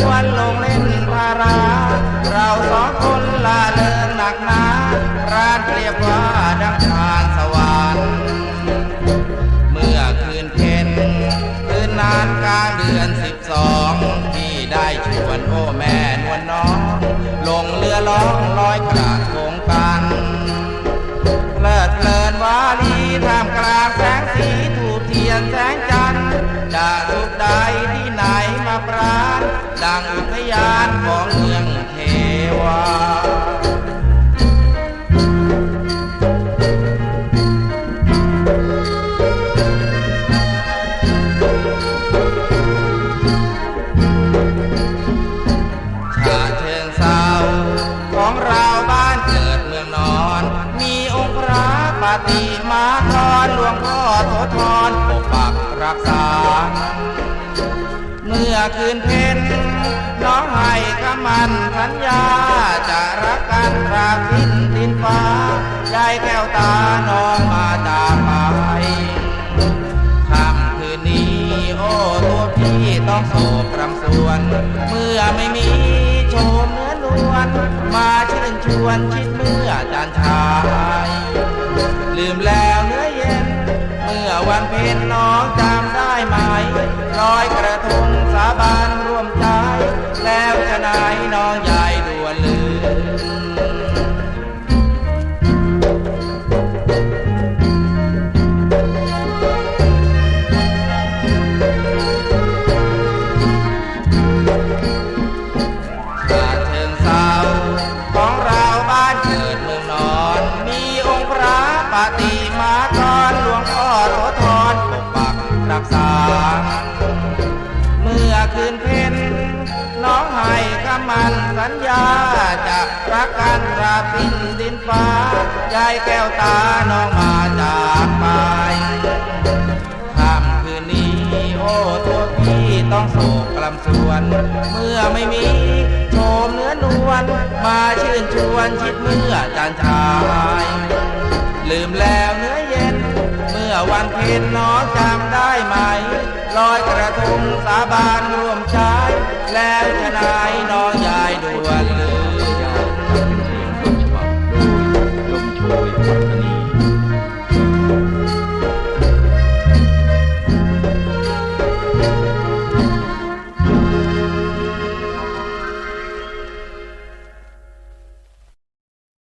ชวนลงเล่นภารา เราสองคนละเลิงหนักหนาร้านเรียบว่าดังทานสวรรค์เมื่อคืนเพ็ญคืนนานกลางเดือนสิบสองที่ได้ชวนโอ้แม่นวลน้อง ลงเรือล่องลอยกระทงกันเลิดเลินวาลีท่ามกลางแสงสีถูกเทียนแสงจันทร์จะสุขใดที่ไหนมาปรา ดังอุทยานของเมืองเทวาชาเชิงเศร้าของราบ้านเกิดเมืองนอนมีองค์พระปฏิมากรหลวงพ่อโสธรปกปักรักษา เมื่อคืนเพ็ญน้องให้คำมันสัญญา จะรักกันตราบสิ้นดินฟ้ายายแก้วตาน้องมาจากไปค่ำคืนนี้โอ้ตัวพี่ต้องโศกรำสวน เมื่อไม่มีโชมเนื้อนวลมาเชิญชวนชิดเมื่อจานชา มื่อวันเพ็ญน้องจำได้ไหมลอยกระทงสาบานร่วมใจ แล้วจะไหนายน้องยา รักษาเมื่อคืนเพ็ญน้องให้คำมันสัญญาจะรักกันราบสิ้นดินฟ้ายายแก้วตาน้องมาจากไปค่ำคืนนี้โอ้ตัวพี่ต้องโศกกลำสวน เมื่อไม่มีโชมเนื้อนวลมาชื่นชวนชิดเมื่อจานชาย ลืมแล้วเนื้อ วันเพ็ญน้องจำได้ไหม ลอยกระทงสาบานร่วมใจแล้วจะนายนอน